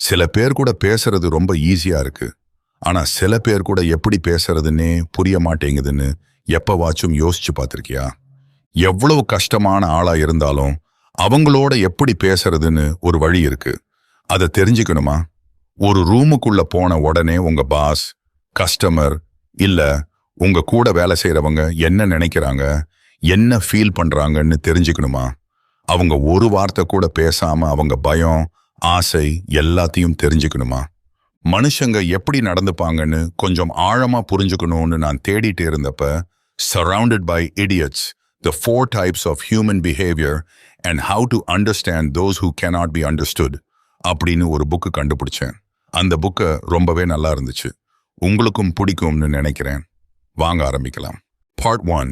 சில பேர் கூட பேசுறது ரொம்ப ஈஸியா இருக்கு. ஆனா சில பேர் கூட எப்படி பேசுறதுன்னே புரிய மாட்டேங்குதுன்னு எப்பவாச்சும் யோசிச்சு பார்த்துருக்கியா? எவ்வளவு கஷ்டமான ஆளா இருந்தாலும் அவங்களோட எப்படி பேசுறதுன்னு ஒரு வழி இருக்கு. அதை தெரிஞ்சுக்கணுமா? ஒரு ரூமுக்குள்ள போன உடனே உங்க பாஸ் கஸ்டமர் இல்ல உங்க கூட வேலை செய்யறவங்க என்ன நினைக்கிறாங்க? என்ன ஃபீல் பண்றாங்கன்னு தெரிஞ்சுக்கணுமா? அவங்க ஒரு வார்த்தை கூட பேசாம அவங்க பயம் ஆசை எல்லாத்தையும் தெரிஞ்சுக்கணுமா? மனுஷங்க எப்படி நடந்துப்பாங்கன்னு கொஞ்சம் ஆழமா புரிஞ்சுக்கணும்னு நான் தேடிட்டு இருந்தப்ப surrounded by idiots the four types of human behaviour and how to understand those who cannot be understood அப்படின்னு ஒரு புக்கு கண்டுபிடிச்சேன். அந்த புக்கை ரொம்பவே நல்லா இருந்துச்சு. உங்களுக்கும் பிடிக்கும்னு நினைக்கிறேன். வாங்க ஆரம்பிக்கலாம். Part one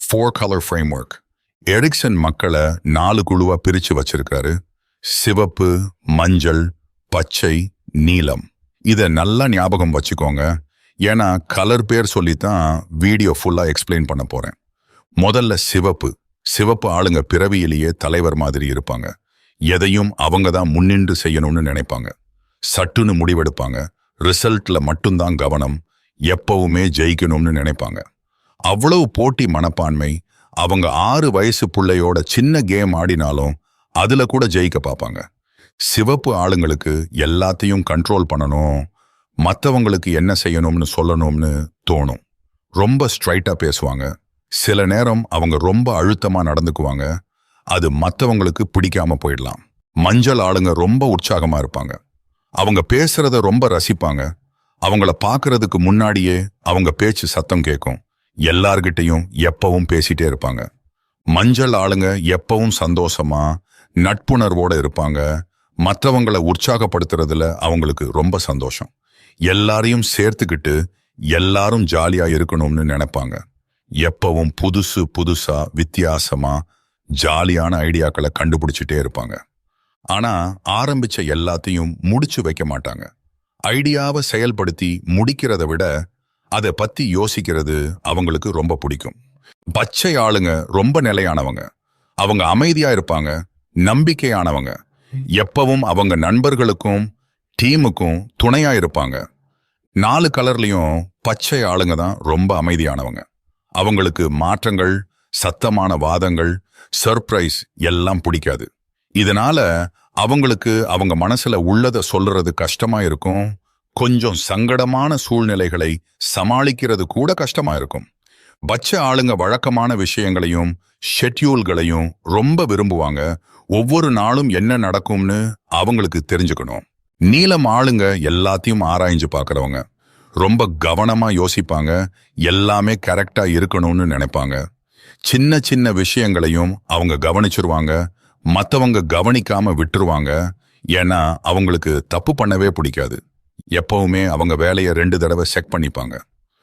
four colour framework Erikson மக்களை நாலு குழுவாக பிரித்து வச்சிருக்காரு. சிவப்பு மஞ்சள் பச்சை நீலம். இதை நல்லா ஞாபகம் வச்சுக்கோங்க. ஏன்னா கலர் பேர் சொல்லித்தான் வீடியோ ஃபுல்லாக எக்ஸ்பிளைன் பண்ண போகிறேன் முதல்ல சிவப்பு. சிவப்பு ஆளுங்க பிறவியிலேயே தலைவர் மாதிரி இருப்பாங்க. எதையும் அவங்க தான் முன்னின்று செய்யணும்னு நினைப்பாங்க. சட்டுன்னு முடிவெடுப்பாங்க. ரிசல்ட்டில் மட்டும்தான் கவனம். எப்பவுமே ஜெயிக்கணும்னு நினைப்பாங்க. அவ்வளவு போட்டி மனப்பான்மை. அவங்க ஆறு வயசு பிள்ளையோட சின்ன கேம் ஆடினாலும் அதுல கூட ஜெயிக்க பார்ப்பாங்க. சிவப்பு ஆளுங்களுக்கு எல்லாத்தையும் கண்ட்ரோல் பண்ணணும். மற்றவங்களுக்கு என்ன செய்யணும்னு சொல்லணும்னு தோணும். ரொம்ப ஸ்ட்ரைட்டாக பேசுவாங்க. சில நேரம் அவங்க ரொம்ப அழுத்தமாக நடந்துக்குவாங்க. அது மற்றவங்களுக்கு பிடிக்காம போயிடலாம். மஞ்சள் ஆளுங்க ரொம்ப உற்சாகமாக இருப்பாங்க. அவங்க பேசுறத ரொம்ப ரசிப்பாங்க. அவங்கள பார்க்கறதுக்கு முன்னாடியே அவங்க பேச்சு சத்தம் கேட்கும். எல்லார்கிட்டையும் எப்பவும் பேசிட்டே இருப்பாங்க. மஞ்சள் ஆளுங்க எப்பவும் சந்தோஷமா நட்புணர்வோடு இருப்பாங்க. மற்றவங்களை உற்சாகப்படுத்துறதுல அவங்களுக்கு ரொம்ப சந்தோஷம். எல்லாரையும் சேர்த்துக்கிட்டு எல்லாரும் ஜாலியாக இருக்கணும்னு நினைப்பாங்க. எப்பவும் புதுசு புதுசாக வித்தியாசமாக ஜாலியான ஐடியாக்களை கண்டுபிடிச்சிட்டே இருப்பாங்க. ஆனால் ஆரம்பிச்ச எல்லாத்தையும் முடிச்சு வைக்க மாட்டாங்க. ஐடியாவை செயல்படுத்தி முடிக்கிறத விட அதை பற்றி யோசிக்கிறது அவங்களுக்கு ரொம்ப பிடிக்கும். பச்சை ஆளுங்க ரொம்ப நிலையானவங்க. அவங்க அமைதியாக இருப்பாங்க. நம்பிக்கையானவங்க. எப்பவும் அவங்க நண்பர்களுக்கும் டீமுக்கும் துணையா இருப்பாங்க. நாலு கலர்லயும் பச்சை ஆளுங்க தான் ரொம்ப அமைதியானவங்க. அவங்களுக்கு மாற்றங்கள் சத்தமான வாதங்கள் சர்ப்ரைஸ் எல்லாம் பிடிக்காது. இதனால அவங்களுக்கு அவங்க மனசுல உள்ளதை சொல்றது கஷ்டமா இருக்கும். கொஞ்சம் சங்கடமான சூழ்நிலைகளை சமாளிக்கிறது கூட கஷ்டமா இருக்கும். பச்சை ஆளுங்க வழக்கமான விஷயங்களையும் ஷெட்யூல்களையும் ரொம்ப விரும்புவாங்க. ஒவ்வொரு நாளும் என்ன நடக்கும்னு அவங்களுக்கு தெரிஞ்சுக்கணும். நீளம் ஆளுங்க எல்லாத்தையும் ஆராய்ஞ்சு பார்க்குறவங்க. ரொம்ப கவனமாக யோசிப்பாங்க. எல்லாமே கரெக்டாக இருக்கணும்னு நினைப்பாங்க. சின்ன சின்ன விஷயங்களையும் அவங்க கவனிச்சிருவாங்க. மற்றவங்க கவனிக்காம விட்டுருவாங்க. ஏன்னா அவங்களுக்கு தப்பு பண்ணவே பிடிக்காது. எப்பவுமே அவங்க வேலையை ரெண்டு தடவை செக் பண்ணிப்பாங்க.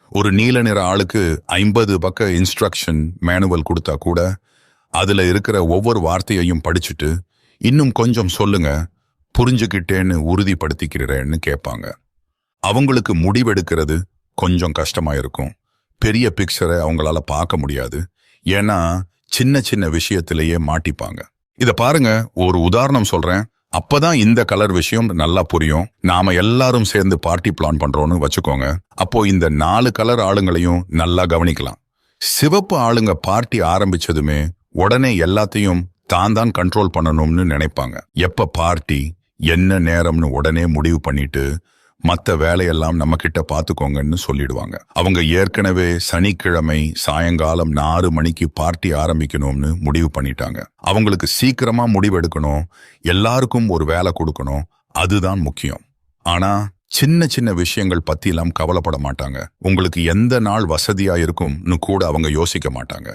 ஒரு நீல நிற ஆளுக்கு ஐம்பது பக்க இன்ஸ்ட்ரக்ஷன் மேனுவல் கொடுத்தா கூட அதுல இருக்கிற ஒவ்வொரு வார்த்தையையும் படிச்சுட்டு இன்னும் கொஞ்சம் சொல்லுங்க புரிஞ்சுக்கிட்டேன்னு உறுதிப்படுத்திக்கிறேன்னு கேட்பாங்க. அவங்களுக்கு முடிவெடுக்கிறது கொஞ்சம் கஷ்டமா இருக்கும். பெரிய பிக்சரை அவங்களால பார்க்க முடியாது. ஏன்னா சின்ன சின்ன விஷயத்திலேயே மாட்டிப்பாங்க. இதை பாருங்க ஒரு உதாரணம் சொல்றேன். அப்பதான் இந்த கலர் விஷயம் நல்லா புரியும். நாம எல்லாரும் சேர்ந்து பார்ட்டி பிளான் பண்றோம்னு வச்சுக்கோங்க. அப்போ இந்த நாலு கலர் ஆளுங்களையும் நல்லா கவனிக்கலாம். சிவப்பு ஆளுங்க பார்ட்டி ஆரம்பிச்சதுமே உடனே எல்லாத்தையும் தான் தான் கண்ட்ரோல் பண்ணணும்னு நினைப்பாங்க. எப்ப பார்ட்டி என்ன நேரம்னு உடனே முடிவு பண்ணிட்டு மற்ற வேலையெல்லாம் நம்ம கிட்ட பார்த்துக்கோங்கன்னு சொல்லிடுவாங்க. அவங்க ஏற்கனவே சனிக்கிழமை சாயங்காலம் நாலு மணிக்கு பார்ட்டி ஆரம்பிக்கணும்னு முடிவு பண்ணிட்டாங்க. அவங்களுக்கு சீக்கிரமா முடிவெடுக்கணும் எல்லாருக்கும் ஒரு வேலை கொடுக்கணும். அதுதான் முக்கியம். ஆனா சின்ன சின்ன விஷயங்கள் பத்தி எல்லாம் கவலைப்பட மாட்டாங்க. உங்களுக்கு எந்த நாள் வசதியா இருக்கும்னு கூட அவங்க யோசிக்க மாட்டாங்க.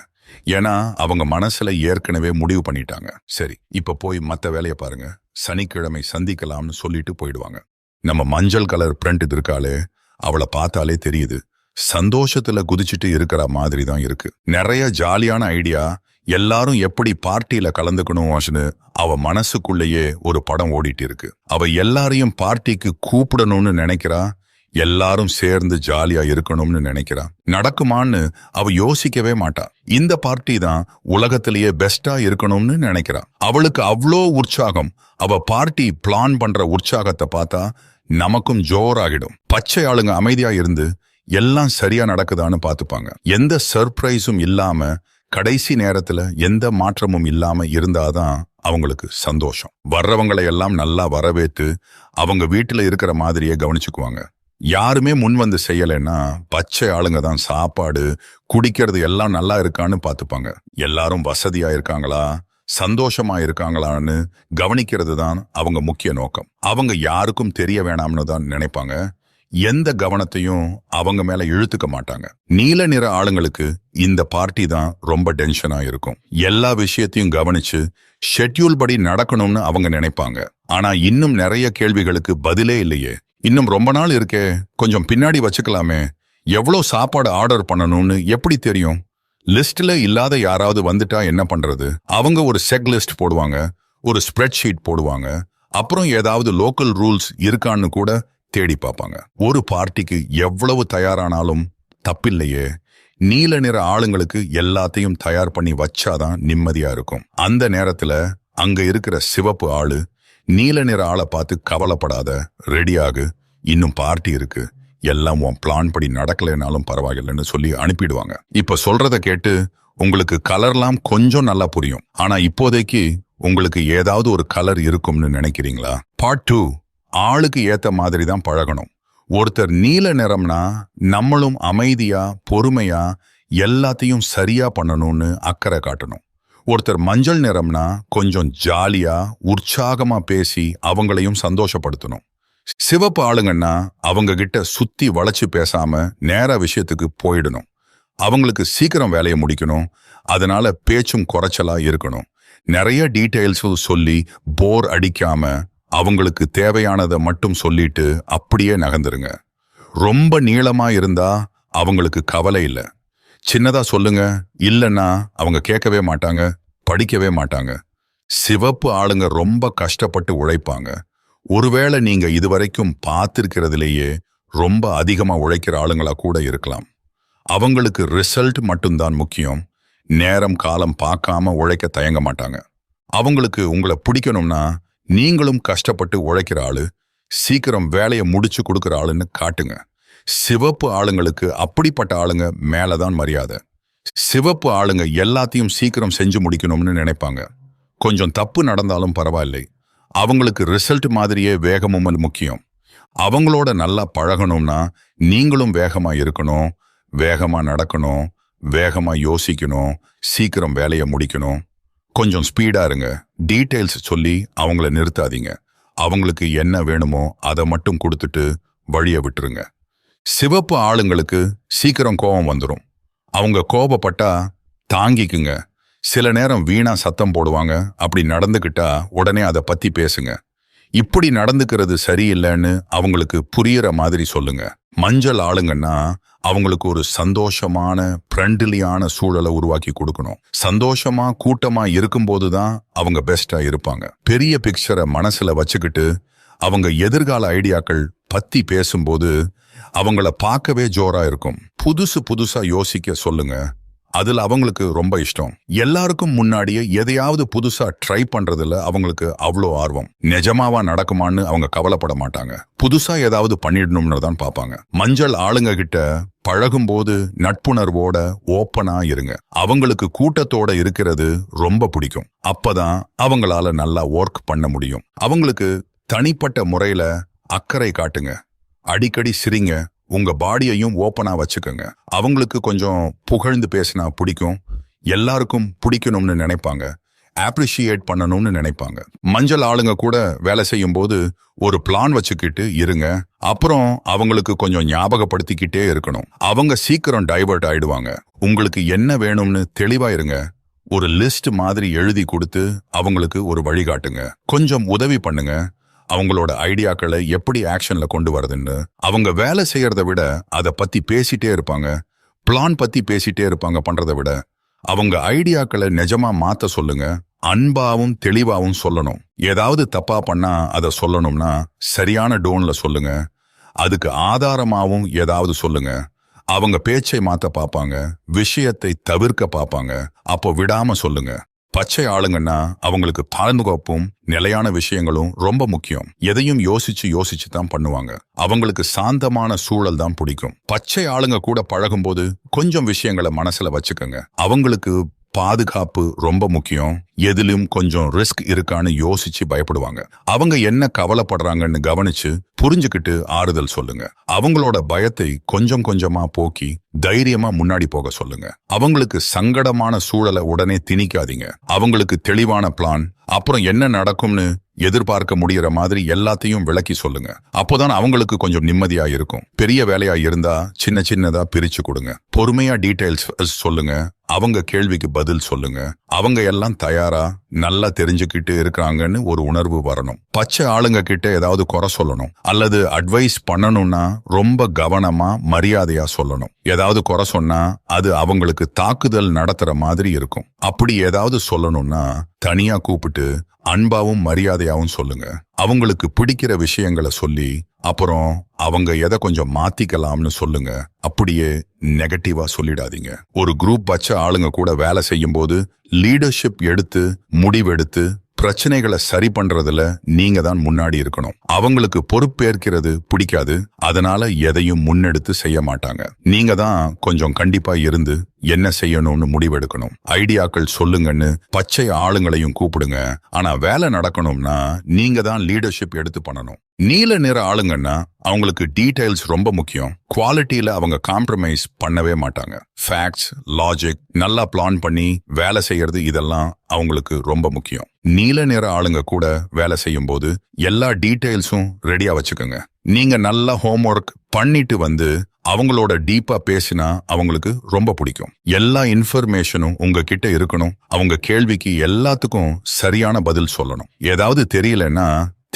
ஏன்னா அவங்க மனசுல ஏற்கனவே முடிவு பண்ணிட்டாங்க. சரி இப்ப போய் மத்த வேலையை பாருங்க. சனிக்கிழமை சந்திக்கலாம்னு சொல்லிட்டு போயிடுவாங்க. நம்ம மஞ்சள் கலர் பிரிண்ட் இது இருக்காளே அவளை பார்த்தாலே தெரியுது. சந்தோஷத்துல குதிச்சுட்டு இருக்கிற மாதிரி தான் இருக்கு. நிறைய ஜாலியான ஐடியா. எல்லாரும் எப்படி பார்ட்டியில கலந்துக்கணும்னு அவ மனசுக்குள்ளேயே ஒரு படம் ஓடிட்டு இருக்கு. அவ எல்லாரையும் பார்ட்டிக்கு கூப்பிடணும்னு நினைக்கிறா. எல்லாரும் சேர்ந்து ஜாலியா இருக்கணும்னு நினைக்கிறான் நடக்குமான்னு அவ யோசிக்கவே மாட்டா. இந்த பார்ட்டி தான் உலகத்திலேயே பெஸ்டா இருக்கணும்னு நினைக்கிறான் அவளுக்கு அவ்வளோ உற்சாகம். அவ பார்ட்டி பிளான் பண்ற உற்சாகத்தை பார்த்தா நமக்கும் ஜோராகிடும். பச்சை ஆளுங்க அமைதியா இருந்து எல்லாம் சரியா நடக்குதான்னு பார்த்துப்பாங்க. எந்த சர்ப்ரைஸும் இல்லாம கடைசி நேரத்துல எந்த மாற்றமும் இல்லாம இருந்தாதான் அவங்களுக்கு சந்தோஷம். வர்றவங்களை எல்லாம் நல்லா வரவேற்று அவங்க வீட்டுல இருக்கிற மாதிரியே கவனிச்சுக்குவாங்க. யாருமே முன் வந்து செய்யலைன்னா பச்சை ஆளுங்க தான் சாப்பாடு குடிக்கிறது எல்லாம் நல்லா இருக்கான்னு பார்த்துப்பாங்க. எல்லாரும் வசதியா இருக்காங்களா சந்தோஷமா இருக்காங்களான்னு கவனிக்கிறது தான் அவங்க முக்கிய நோக்கம். அவங்க யாருக்கும் தெரிய வேணாம்னு தான் நினைப்பாங்க. எந்த கவனத்தையும் அவங்க மேல இழுத்துக்க மாட்டாங்க. நீல நிற ஆளுங்களுக்கு இந்த பார்ட்டி தான் ரொம்ப டென்ஷனா இருக்கும் எல்லா விஷயத்தையும் கவனிச்சு ஷெட்யூல் படி நடக்கணும்னு அவங்க நினைப்பாங்க. ஆனா இன்னும் நிறைய கேள்விகளுக்கு பதிலே இல்லையே. இன்னும் ரொம்ப நாள் இருக்கே. கொஞ்சம் பின்னாடி வச்சுக்கலாமே. எவ்வளோ சாப்பாடு ஆர்டர் பண்ணணும்னு எப்படி தெரியும்? லிஸ்ட்ல இல்லாத யாராவது வந்துட்டா என்ன பண்றது? அவங்க ஒரு செக் லிஸ்ட் போடுவாங்க ஒரு ஸ்ப்ரெட் ஷீட் போடுவாங்க அப்புறம் ஏதாவது லோக்கல் ரூல்ஸ் இருக்கான்னு கூட தேடி பார்ப்பாங்க. ஒரு பார்ட்டிக்கு எவ்வளவு தயாரானாலும் தப்பில்லையே. நீல நிற ஆளுங்களுக்கு எல்லாத்தையும் தயார் பண்ணி வச்சாதான் நிம்மதியா இருக்கும். அந்த நேரத்துல அங்க இருக்கிற சிவப்பு ஆளு நீல நிற ஆளை பார்த்து கவலைப்படாத. ரெடியாகு இன்னும் பார்ட்டி இருக்கு. எல்லாம் உன் பிளான் படி நடக்கலைனாலும் பரவாயில்லைன்னு சொல்லி அனுப்பிடுவாங்க. இப்ப சொல்றத கேட்டு உங்களுக்கு கலர்லாம் கொஞ்சம் நல்லா புரியும். ஆனா இப்போதைக்கு உங்களுக்கு ஏதாவது ஒரு கலர் இருக்கும்னு நினைக்கிறீங்களா? பார்ட் டூ ஆளுக்கு ஏத்த மாதிரி தான் பழகணும். ஒருத்தர் நீல நிறம்னா நம்மளும் அமைதியா பொறுமையா எல்லாத்தையும் சரியா பண்ணணும்னு அக்கறை காட்டணும். ஒருத்தர் மஞ்சள் நிறம்னா கொஞ்சம் ஜாலியா உற்சாகமா பேசி அவங்களையும் சந்தோஷப்படுத்தணும். சிவப்பு ஆளுங்கன்னா அவங்க கிட்ட சுத்தி வளைச்சு பேசாம நேர விஷயத்துக்கு போயிடணும். அவங்களுக்கு சீக்கிரம் வேலையை முடிக்கணும். அதனால பேச்சும் குறைச்சலா இருக்கணும். நிறைய டீட்டெயில்ஸும் சொல்லி போர் அடிக்காம அவங்களுக்கு தேவையானதை மட்டும் சொல்லிட்டு அப்படியே நகர்ந்துருங்க. ரொம்ப நீளமா இருந்தா அவங்களுக்கு கவலை இல்லை. சின்னதா சொல்லுங்க. இல்லைன்னா அவங்க கேட்கவே மாட்டாங்க படிக்கவே மாட்டாங்க. சிவப்பு ஆளுங்க ரொம்ப கஷ்டப்பட்டு உழைப்பாங்க. ஒருவேளை நீங்க இதுவரைக்கும் பார்த்திருக்கிறதுலேயே ரொம்ப அதிகமா உழைக்கிற ஆளுங்களா கூட இருக்கலாம். அவங்களுக்கு ரிசல்ட் மட்டும்தான் முக்கியம். நேரம் காலம் பார்க்காம உழைக்க தயங்க மாட்டாங்க. அவங்களுக்கு உங்களை பிடிக்கணும்னா நீங்களும் கஷ்டப்பட்டு உழைக்கிற ஆளு சீக்கிரம் வேலையை முடிச்சு கொடுக்குற ஆளுன்னு காட்டுங்க. சிவப்பு ஆளுங்களுக்கு அப்படிப்பட்ட ஆளுங்க மேலே தான் மரியாதை. சிவப்பு ஆளுங்க எல்லாத்தையும் சீக்கிரம் செஞ்சு முடிக்கணும்னு நினைப்பாங்க. கொஞ்சம் தப்பு நடந்தாலும் பரவாயில்லை. அவங்களுக்கு ரிசல்ட் மாதிரியே வேகமும் முக்கியம். அவங்களோட நல்லா பழகணும்னா நீங்களும் வேகமாக இருக்கணும் வேகமாக நடக்கணும் வேகமாக யோசிக்கணும் சீக்கிரம் வேலையை முடிக்கணும். கொஞ்சம் ஸ்பீடாக இருங்க. டீட்டெயில்ஸ் சொல்லி அவங்கள நிறுத்தாதீங்க. அவங்களுக்கு என்ன வேணுமோ அதை மட்டும் கொடுத்துட்டு வழியை விட்டுருங்க. சிவப்பு ஆளுங்களுக்கு சீக்கிரம் கோபம் வந்துடும் அவங்க கோபப்பட்டா தாங்கிக்குங்க. சில நேரம் வீணா சத்தம் போடுவாங்க. அப்படி நடந்துக்கிட்டா உடனே அதை பத்தி பேசுங்க. இப்படி நடந்துக்கிறது சரியில்லைன்னு அவங்களுக்கு புரியற மாதிரி சொல்லுங்க. மஞ்சள் ஆளுங்கன்னா அவங்களுக்கு ஒரு சந்தோஷமான ஃப்ரெண்ட்லியான சூழலை உருவாக்கி கொடுக்கணும். சந்தோஷமா கூட்டமா இருக்கும்போது தான் அவங்க பெஸ்டா இருப்பாங்க. பெரிய பிக்சரை மனசுல வச்சுக்கிட்டு அவங்க எதிர்கால ஐடியாக்கள் பத்தி பேசும்போது அவங்கள பார்க்கவே ஜோரா இருக்கும். புதுசு புதுசா யோசிக்க சொல்லுங்க. அதுல அவங்களுக்கு ரொம்ப இஷ்டம். எல்லாருக்கும் முன்னாடியே எதையாவது புதுசா ட்ரை பண்றதுல அவங்களுக்கு அவ்வளோ ஆர்வம். நிஜமாவா நடக்குமான்னு அவங்க கவலைப்பட மாட்டாங்க. புதுசா ஏதாவது பண்ணிடணும்னு தான் பார்ப்பாங்க. மஞ்சள் ஆளுங்க கிட்ட பழகும்போது நட்புணர்வோட ஓப்பனா இருங்க. அவங்களுக்கு கூட்டத்தோட இருக்கிறது ரொம்ப பிடிக்கும். அப்பதான் அவங்களால நல்லா ஒர்க் பண்ண முடியும். அவங்களுக்கு தனிப்பட்ட முறையில அக்கறை காட்டுங்க. அடிக்கடி சிரிங்க. உங்க பாடியையும் ஓப்பனா வச்சுக்கோங்க. அவங்களுக்கு கொஞ்சம் புகழ்ந்து பேசினா பிடிக்கும். எல்லாருக்கும் பிடிக்கணும்னு நினைப்பாங்க. ஆப்ரிஷியேட் பண்ணணும்னு நினைப்பாங்க. மஞ்சள் ஆளுங்க கூட வேலை செய்யும் போது ஒரு பிளான் வச்சுக்கிட்டு இருங்க. அப்புறம் அவங்களுக்கு கொஞ்சம் ஞாபகப்படுத்திக்கிட்டே இருக்கணும். அவங்க சீக்கிரம் டைவர்ட் ஆயிடுவாங்க. உங்களுக்கு என்ன வேணும்னு தெளிவா இருங்க. ஒரு லிஸ்ட் மாதிரி எழுதி கொடுத்து அவங்களுக்கு ஒரு வழிகாட்டுங்க. கொஞ்சம் உதவி பண்ணுங்க. அவங்களோட ஐடியாக்களை எப்படி ஆக்ஷன்ல கொண்டு வரதுன்னு அவங்க வேலை செய்யறத விட அதை பத்தி பேசிட்டே இருப்பாங்க. பிளான் பத்தி பேசிட்டே இருப்பாங்க பண்றதை விட. அவங்க ஐடியாக்களை நிஜமா மாத்த சொல்லுங்க. அன்பாவும் தெளிவாவும் சொல்லணும். ஏதாவது தப்பா பண்ணா அதை சொல்லணும்னா சரியான டோன்ல சொல்லுங்க. அதுக்கு ஆதாரமாகவும் ஏதாவது சொல்லுங்க. அவங்க பேச்சை மாத்த பார்ப்பாங்க. விஷயத்தை தவிர்க்க பார்ப்பாங்க. அப்போ விடாம சொல்லுங்க. பச்சை ஆளுங்கன்னா அவங்களுக்கு பாதுகாப்பும் நிலையான விஷயங்களும் ரொம்ப முக்கியம். எதையும் யோசிச்சு யோசிச்சு தான் பண்ணுவாங்க. அவங்களுக்கு சாந்தமான சூழல் தான் பிடிக்கும். பச்சை ஆளுங்க கூட பழகும்போது கொஞ்சம் விஷயங்களை மனசுல வச்சுக்கோங்க. அவங்களுக்கு பாதுகாப்பு ரொம்ப முக்கியம். எதிலும் கொஞ்சம் ரிஸ்க் இருக்கான்னு யோசிச்சு பயப்படுவாங்க. அவங்க என்ன கவலைப்படுறாங்கன்னு கவனிச்சு புரிஞ்சுக்கிட்டு ஆறுதல் சொல்லுங்க. அவங்களோட பயத்தை கொஞ்சம் கொஞ்சமா போக்கி தைரியமா முன்னாடி போக சொல்லுங்க. அவங்களுக்கு சங்கடமான சூழலை உடனே திணிக்காதீங்க. அவங்களுக்கு தெளிவான பிளான் அப்புறம் என்ன நடக்கும்னு எதிர்பார்க்க முடியற மாதிரி எல்லாத்தையும் விளக்கி சொல்லுங்க. அப்போதான் அவங்களுக்கு கொஞ்சம் நிம்மதியா இருக்கும். பெரிய வேலையா இருந்தா சின்ன சின்னதா பிரிச்சு கொடுங்க. பொறுமையா டீடைல்ஸ் சொல்லுங்க. அவங்க கேள்விக்கு பதில் சொல்லுங்க. அவங்க எல்லாம் தயாரா? நல்லா தெரிஞ்சுக்கிட்டு இருக்கிறாங்கன்னு ஒரு உணர்வு வரணும். பச்சை ஆளுங்க கிட்ட ஏதாவது குறை சொல்லணும். அல்லது அட்வைஸ் பண்ணணும்னா ரொம்ப கவனமா மரியாதையா சொல்லணும். ஏதாவது குறை சொன்னா அது அவங்களுக்கு தாக்குதல் நடத்துற மாதிரி இருக்கும். அப்படி ஏதாவது சொல்லணும்னா தனியா கூப்பிட்டு அன்பாவும் மரியாதையாவும் சொல்லுங்க. அவங்களுக்கு பிடிக்கிற விஷயங்களை சொல்லி அப்புறம் அவங்க எதை கொஞ்சம் மாத்திக்கலாம்னு சொல்லுங்க. அப்படியே நெகட்டிவா சொல்லிடாதீங்க. ஒரு குரூப் வச்ச ஆளுங்க கூட வேலை செய்யும் போது லீடர்ஷிப் எடுத்து முடிவெடுத்து பிரச்சனைகளை சரி பண்றதுல நீங்க தான் முன்னாடி இருக்கணும். அவங்களுக்கு பொறுப்பேற்கிறது பிடிக்காது. அதனால எதையும் முன்னெடுத்து செய்ய மாட்டாங்க. நீங்க தான் கொஞ்சம் கண்டிப்பா இருந்து என்ன செய்யணும்னு முடிவெடுக்கணும். ஐடியாக்கள் சொல்லுங்கன்னு பச்சை ஆளுங்களையும் கூப்பிடுங்க. ஆனா வேலை நடக்கணும்னா நீங்க தான் லீடர்ஷிப் எடுத்து பண்ணணும். நீல நிற ஆளுங்கன்னா அவங்களுக்கு டீடைல்ஸ் ரொம்ப முக்கியம். குவாலிட்டியில அவங்க காம்ப்ரமைஸ் பண்ணவே மாட்டாங்க. ஃபேக்ட்ஸ் லாஜிக் நல்லா பிளான் பண்ணி வேலை செய்யறது இதெல்லாம் அவங்களுக்கு ரொம்ப முக்கியம். நீல நிற ஆளுங்க கூட வேலை செய்யும் போது எல்லா டீடைல்ஸும் ரெடியா வச்சுக்கோங்க. நீங்க நல்லா ஹோம்ஒர்க் பண்ணிட்டு வந்து அவங்களோட டீப்பா பேசினா அவங்களுக்கு ரொம்ப பிடிக்கும். எல்லா இன்ஃபர்மேஷனும் உங்ககிட்ட இருக்கணும். அவங்க கேள்விக்கு எல்லாத்துக்கும் சரியான பதில் சொல்லணும். ஏதாவது தெரியலன்னா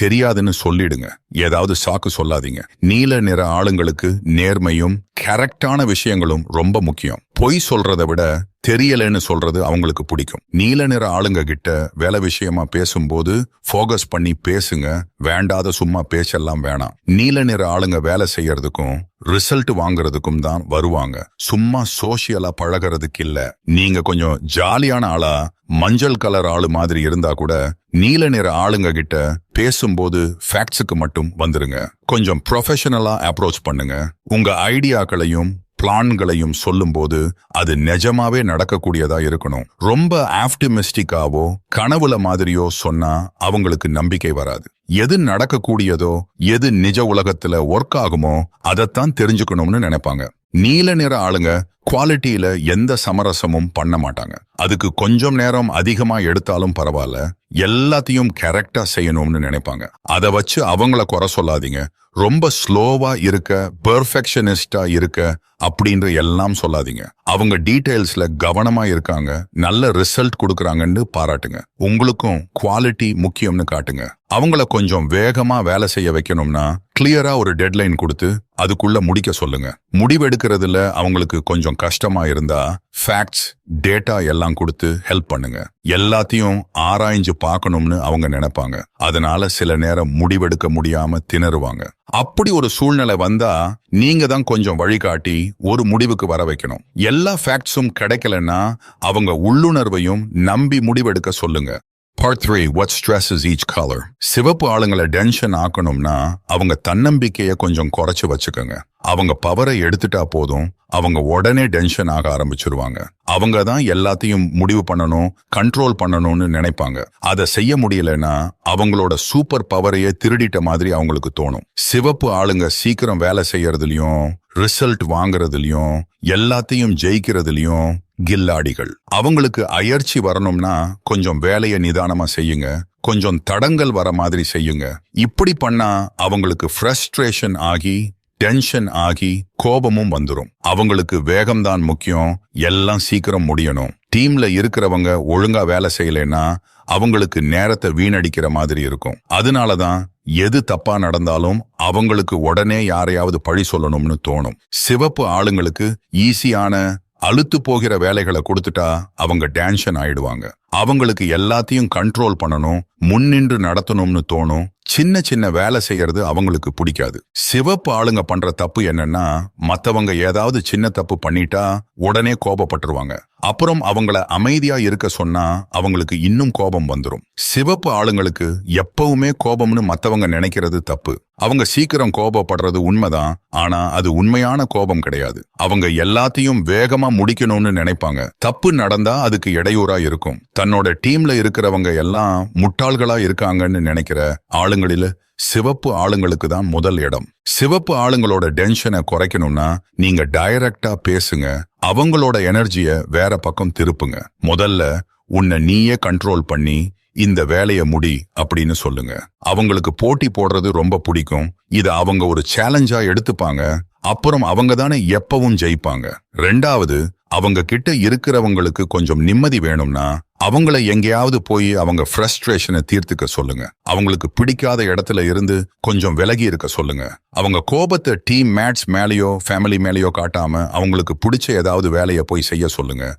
தெரியாதுன்னு சொல்லிடுங்க. ஏதாவது சாக்கு சொல்லாதீங்க. நீல நிற ஆளுங்களுக்கு நேர்மையும் கரெக்டான விஷயங்களும் ரொம்ப முக்கியம். பொய் சொல்றதை விட தெரியலன்னு சொல்றது அவங்களுக்கு பிடிக்கும். நீல நிற ஆளுங்க கிட்ட வேலை விஷயமா பேசும்போது ஃபோகஸ் பண்ணி பேசுங்க. வேண்டாத சும்மா பேசெல்லாம் வேணாம். நீல நிற ஆளுங்க வேலை செய்யறதுக்கும் ரிசல்ட் வாங்குறதுக்கும் தான் வருவாங்க. சும்மா சோசியலா பழகிறதுக்கு இல்ல. நீங்க கொஞ்சம் ஜாலியான ஆளா மஞ்சள் கலர் ஆளு மாதிரி இருந்தா கூட நீல நிற ஆளுங்க கிட்ட பேசும்போது ஃபேக்ட்ஸுக்கு மட்டும் வந்துருங்க. கொஞ்சம் ப்ரொஃபஷனலா அப்ரோச் பண்ணுங்க. உங்க ஐடியாக்களையும் பிளான்களையும் சொல்லும்போது அது நிஜமாவே நடக்கக்கூடியதா இருக்கணும். ரொம்ப ஆப்டிமிஸ்டிக்காவோ கனவுல மாதிரியோ சொன்னா அவங்களுக்கு நம்பிக்கை வராது. எது நடக்கக்கூடியதோ எது நிஜ உலகத்துல ஒர்க் ஆகுமோ அதைத்தான் தெரிஞ்சுக்கணும்னு நினைப்பாங்க. நீல நிற ஆளுங்க குவாலிட்டியில எந்த சமரசமும் பண்ண மாட்டாங்க. அதுக்கு கொஞ்சம் நேரம் அதிகமா எடுத்தாலும் பரவாயில்ல. எல்லாத்தையும் கரெக்டா செய்யணும்னு நினைப்பாங்க. அதை வச்சு அவங்கள குறை சொல்லாதீங்க. ரொம்ப ஸ்லோவா இருக்க பெர்ஃபெக்ஷனிஸ்டா இருக்க அப்படின்ற எல்லாம் சொல்லாதீங்க. அவங்க டீடைல்ஸ்ல கவனமா இருக்காங்க. நல்ல ரிசல்ட் கொடுக்குறாங்கன்னு பாராட்டுங்க. உங்களுக்கும் குவாலிட்டி முக்கியம்னு காட்டுங்க. அவங்கள கொஞ்சம் வேகமா வேலை செய்ய வைக்கணும்னா கிளியரா ஒரு டெட்லைன் கொடுத்து அதுக்குள்ள முடிக்க சொல்லுங்க. முடிவெடுக்கிறதுல அவங்களுக்கு கொஞ்சம் கஷ்டமா இருந்தா ஃபேக்ட்ஸ் டேட்டா எல்லாம் கொடுத்து ஹெல்ப் பண்ணுங்க. எல்லாத்தையும் ஆராய்ஞ்சு பார்க்கணும்னு அவங்க நினைப்பாங்க. அதனால சில நேரம் முடிவெடுக்க முடியாம திணறுவாங்க. அப்படி ஒரு சூழ்நிலை வந்தா நீங்க தான் கொஞ்சம் வழிகாட்டி ஒரு முடிவுக்கு வர வைக்கணும். எல்லா ஃபேக்ட்ஸும் கிடைக்கலன்னா அவங்க உள்ளுணர்வையும் நம்பி முடிவெடுக்க சொல்லுங்க. Part 3 What is each colour சிவப்பு ஆளுங்களை டென்ஷன் ஆக்கணும்னா அவங்க தன்னம்பிக்கையை கொஞ்சம் குறைச்சு வச்சுக்கோங்க. அவங்க பவரை எடுத்துட்டா போதும் அவங்க உடனே டென்ஷன் ஆக ஆரம்பிச்சிருவாங்க. அவங்க தான் எல்லாத்தையும் முடிவு பண்ணணும் கண்ட்ரோல் பண்ணணும்னு நினைப்பாங்க. அதை செய்ய முடியலன்னா அவங்களோட சூப்பர் பவரையே திருடிட்ட மாதிரி அவங்களுக்கு தோணும். சிவப்பு ஆளுங்க சீக்கிரம் வேலை செய்யறதுலயும் ரிசல்ட் வாங்குறதுலயும் எல்லாத்தையும் ஜெயிக்கிறதுலயும் கில்லாடிகள். அவங்களுக்கு அயற்சி வரணும்னா கொஞ்சம் வேலையை நிதானமா செய்யுங்க. கொஞ்சம் தடங்கள் வர மாதிரி செய்யுங்க. இப்படி பண்ணா அவங்களுக்கு ஃப்ரஸ்ட்ரேஷன் ஆகி டென்ஷன் ஆகி கோபமும் வந்துடும் அவங்களுக்கு வேகம்தான் முக்கியம். எல்லாம் சீக்கிரம் முடியணும். டீம்ல இருக்கிறவங்க ஒழுங்கா வேலை செய்யலைன்னா அவங்களுக்கு நேரத்தை வீணடிக்கிற மாதிரி இருக்கும். அதனாலதான் எது தப்பா நடந்தாலும் அவங்களுக்கு உடனே யாரையாவது பழி சொல்லணும்னு தோணும். சிவப்பு ஆளுங்களுக்கு ஈஸியான அழுத்து போகிற வேலைகளை கொடுத்துட்டா அவங்க டேன்ஷன் ஆயிடுவாங்க. அவங்களுக்கு எல்லாத்தையும் கண்ட்ரோல் பண்ணணும் முன்னின்று நடத்தணும்னு தோணும் சின்ன சின்ன வேலை செய்யறது அவங்களுக்கு பிடிக்காது. சிவப்பு ஆளுங்க பண்ற தப்பு என்னன்னா மத்தவங்க ஏதாவது சின்ன தப்பு பண்ணிட்டா உடனே கோபப்பட்டுருவாங்க. அப்புறம் அவங்கள அமைதியா இருக்க சொன்னா அவங்களுக்கு இன்னும் கோபம் வந்துரும். சிவப்பு ஆளுங்களுக்கு எப்பவுமே கோபம்னு மத்தவங்க நினைக்கிறது தப்பு. அவங்க சீக்கிரம் கோபப்படுறது உண்மைதான் ஆனா அது உண்மையான கோபம் கிடையாது. அவங்க எல்லாத்தையும் வேகமா முடிக்கணும்னு நினைப்பாங்க. தப்பு நடந்தா அதுக்கு இடையூறா இருக்கும். தன்னோட டீம்ல இருக்கிறவங்க எல்லாம் முட்டாள்களா இருக்காங்கன்னு நினைக்கிற ஆளுங்களில சிவப்பு ஆளுங்களுக்கு தான் முதல் இடம். சிவப்பு ஆளுங்களோட டென்ஷனை குறைக்கணும்னா நீங்க டைரக்டா பேசுங்க. அவங்களோட எனர்ஜிய வேற பக்கம் திருப்புங்க. முதல்ல உன்னை நீயே கண்ட்ரோல் பண்ணி இந்த வேலையை முடி அப்படின்னு சொல்லுங்க. அவங்களுக்கு போட்டி போடுறது ரொம்ப பிடிக்கும். இதை அவங்க ஒரு சேலஞ்சா எடுத்துப்பாங்க. அப்புறம் அவங்க தானே எப்பவும் ஜெயிப்பாங்க. ரெண்டாவது அவங்க கிட்ட இருக்கிறவங்களுக்கு கொஞ்சம் நிம்மதி வேணும்னா அவங்கள எங்கேயாவது போய் அவங்க ஃப்ரஸ்ட்ரேஷனை தீர்த்துக்க சொல்லுங்க. அவங்களுக்கு பிடிக்காத இடத்துல இருந்து கொஞ்சம் விலகி இருக்க சொல்லுங்க. அவங்க கோபத்தை டீம் மேட்ஸ் மேலேயோ ஃபேமிலி மேலேயோ காட்டாம அவங்களுக்கு பிடிச்ச ஏதாவது வேலையை போய் செய்ய சொல்லுங்க.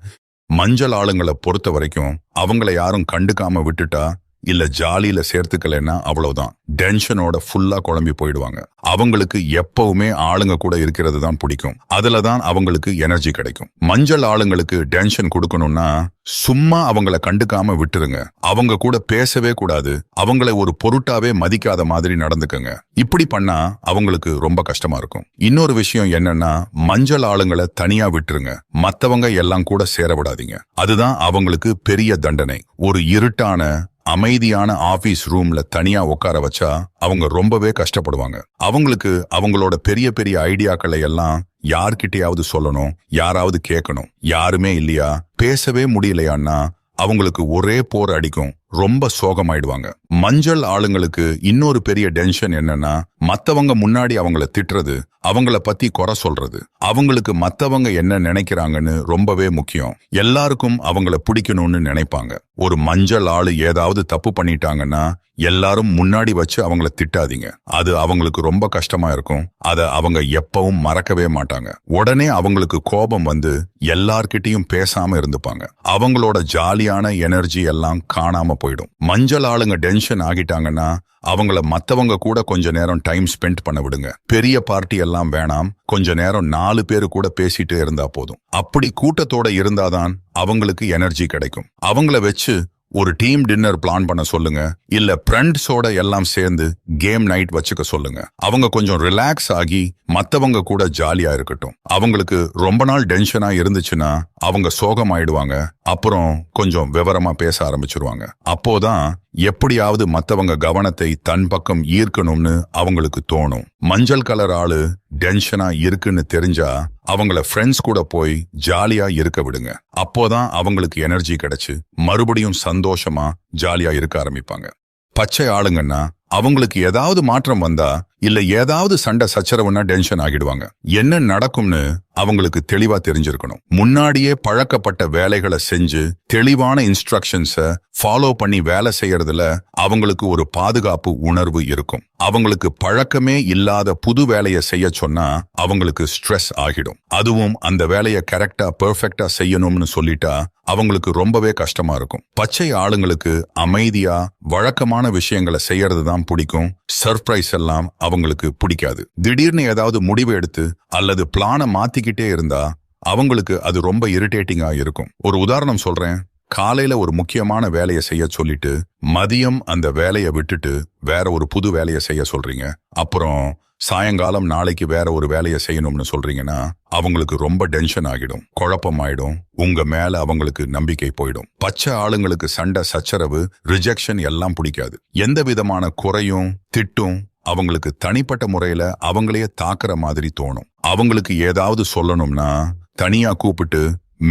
மஞ்சள் ஆளுங்களை பொறுத்த வரைக்கும் அவங்கள யாரும் கண்டுக்காம விட்டுட்டா இல்ல ஜாலியில சேர்த்துக்கலைன்னா அவ்வளவுதான். டென்ஷனோட ஃபுல்லா குழம்பி போயிடுவாங்க. அவங்களுக்கு எப்பவுமே ஆளுங்க கூட இருக்கிறது தான் பிடிக்கும். அதுல தான் அவங்களுக்கு எனர்ஜி கிடைக்கும். மஞ்சள் ஆளுங்களுக்கு டென்ஷன் கொடுக்கணும்னா சும்மா அவங்கள கண்டுக்காம விட்டுருங்க. அவங்க கூட பேசவே கூடாது. அவங்கள ஒரு பொருட்டாவே மதிக்காத மாதிரி நடந்துக்கங்க. இப்படி பண்ணா அவங்களுக்கு ரொம்ப கஷ்டமா இருக்கும். இன்னொரு விஷயம் என்னன்னா மஞ்சள் ஆளுங்களை தனியா விட்டுருங்க. மத்தவங்க எல்லாம் கூட சேர விடாதீங்க. அதுதான் அவங்களுக்கு பெரிய தண்டனை. ஒரு இருட்டான அமைதியான ஆபீஸ் ரூம்ல தனியா உட்கார வச்சா அவங்க ரொம்பவே கஷ்டப்படுவாங்க. அவங்களுக்கு அவங்களோட பெரிய பெரிய ஐடியாக்களை எல்லாம் யார்கிட்டயாவது சொல்லணும் யாராவது கேட்கணும். யாருமே இல்லையா? பேசவே முடியலையான்னா அவங்களுக்கு ஒரே போர் அடிக்கும். ரொம்ப சோகமாயிடுவாங்க. மஞ்சள் ஆளுங்களுக்கு இன்னொரு பெரிய டென்ஷன் என்னன்னா மத்தவங்க முன்னாடி அவங்கள திட்டுறது அவங்கள பத்தி குறை சொல்றது. அவங்களுக்கு மத்தவங்க என்ன நினைக்கிறாங்கன்னு ரொம்பவே முக்கியம். எல்லாருக்கும் அவங்கள பிடிக்கணும்னு நினைப்பாங்க. ஒரு மஞ்சள் ஆளு ஏதாவது தப்பு பண்ணிட்டாங்கன்னா எல்லாரும் முன்னாடி வச்சு அவங்கள திட்டாதீங்க. அது அவங்களுக்கு ரொம்ப கஷ்டமா இருக்கும். அதை அவங்க எப்பவும் மறக்கவே மாட்டாங்க. உடனே அவங்களுக்கு கோபம் வந்து எல்லார்கிட்டையும் பேசாம இருந்துப்பாங்க. அவங்களோட ஜாலியான எனர்ஜி எல்லாம் காணாம போயிடும். மஞ்சள் ஆளுங்க டென்ஷன் ஆகிட்டாங்கன்னா அவங்கள மத்தவங்க கூட கொஞ்ச நேரம் டைம் ஸ்பெண்ட் பண்ண விடுங்க. பெரிய பார்ட்டி எல்லாம் வேணாம். கொஞ்ச நேரம் நாலு பேரு கூட பேசிட்டு இருந்தா போதும். அப்படி கூட்டத்தோட இருந்தாதான் அவங்களுக்கு எனர்ஜி கிடைக்கும். அவங்கள வச்சு ஒரு டீம் டின்னர் பிளான் பண்ண சொல்லுங்க. இல்ல ஃப்ரெண்ட்ஸோட எல்லாம் சேர்ந்து கேம் நைட் வச்சுக்க சொல்லுங்க. அவங்க கொஞ்சம் ரிலாக்ஸ் ஆகி மத்தவங்க கூட ஜாலியா இருக்கட்டும். அவங்களுக்கு ரொம்ப நாள் டென்ஷனா இருந்துச்சுன்னா அவங்க சோகமாயிடுவாங்க. அப்புறம் கொஞ்சம் விவரமா பேச ஆரம்பிச்சிருவாங்க. அப்போதான் எப்படியாவது மத்தவங்க கவனத்தை தன் பக்கம் ஈர்க்கணும்னு அவங்களுக்கு தோணும். மஞ்சள் கலர் ஆளு டென்ஷனா இருக்குன்னு தெரிஞ்சா அவங்கள ஃப்ரெண்ட்ஸ் கூட போய் ஜாலியா இருக்க விடுங்க. அப்போதான் அவங்களுக்கு எனர்ஜி கிடைச்சு மறுபடியும் சந்தோஷமா ஜாலியா இருக்க ஆரம்பிப்பாங்க. பச்சை ஆளுங்கன்னா அவங்களுக்கு ஏதாவது மாற்றம் வந்தா இல்ல ஏதாவது சண்டை சச்சரவுன்னா டென்ஷன் ஆகிடுவாங்க. என்ன நடக்கும்னு அவங்களுக்கு தெளிவா தெரிஞ்சிருக்கணும். முன்னாடியே பழக்கப்பட்ட வேலைகளை செஞ்சு தெளிவான இன்ஸ்ட்ரக்ஷன்ஸ ஃபாலோ பண்ணி வேலை செய்யறதுல அவங்களுக்கு ஒரு பாதுகாப்பு உணர்வு இருக்கும். அவங்களுக்கு பழக்கமே இல்லாத புது வேலையை செய்ய சொன்னா அவங்களுக்கு ஸ்ட்ரெஸ் ஆகிடும். அதுவும் அந்த வேலையை கரெக்டா பெர்ஃபெக்டா செய்யணும்னு சொல்லிட்டா அவங்களுக்கு ரொம்பவே கஷ்டமா இருக்கும். பச்சை ஆளுங்களுக்கு அமைதியா வழக்கமான விஷயங்களை செய்யறது தான் பிடிக்கும். சர்ப்ரைஸ் எல்லாம் அவங்களுக்கு பிடிக்காது. திடீர்னு ஏதாவது முடிவு எடுத்து அல்லது பிளானை மாத்திக்கிட்டே இருந்தா அவங்களுக்கு அது ரொம்ப இரிட்டேட்டிங்கா இருக்கும். ஒரு உதாரணம் சொல்றேன். காலையில ஒரு முக்கியமான வேலையை செய்ய சொல்லிட்டு மதியம் அந்த வேலையை விட்டுட்டு வேற ஒரு புது வேலையை செய்ய சொல்றீங்க. அப்புறம் சாயங்காலம் நாளைக்கு வேற ஒரு வேலையை செய்யணும்னு சொல்றீங்கன்னா அவங்களுக்கு ரொம்ப டென்ஷன் ஆகிடும். குழப்பம் ஆயிடும் உங்க மேல அவங்களுக்கு நம்பிக்கை போயிடும். பச்சை ஆளுங்களுக்கு சண்டை சச்சரவு ரிஜெக்ஷன் எல்லாம் பிடிக்காது. எந்த விதமான குறையும் திட்டும் அவங்களுக்கு தனிப்பட்ட முறையில அவங்களையே தாக்குற மாதிரி தோணும். அவங்களுக்கு ஏதாவது சொல்லணும்னா தனியா கூப்பிட்டு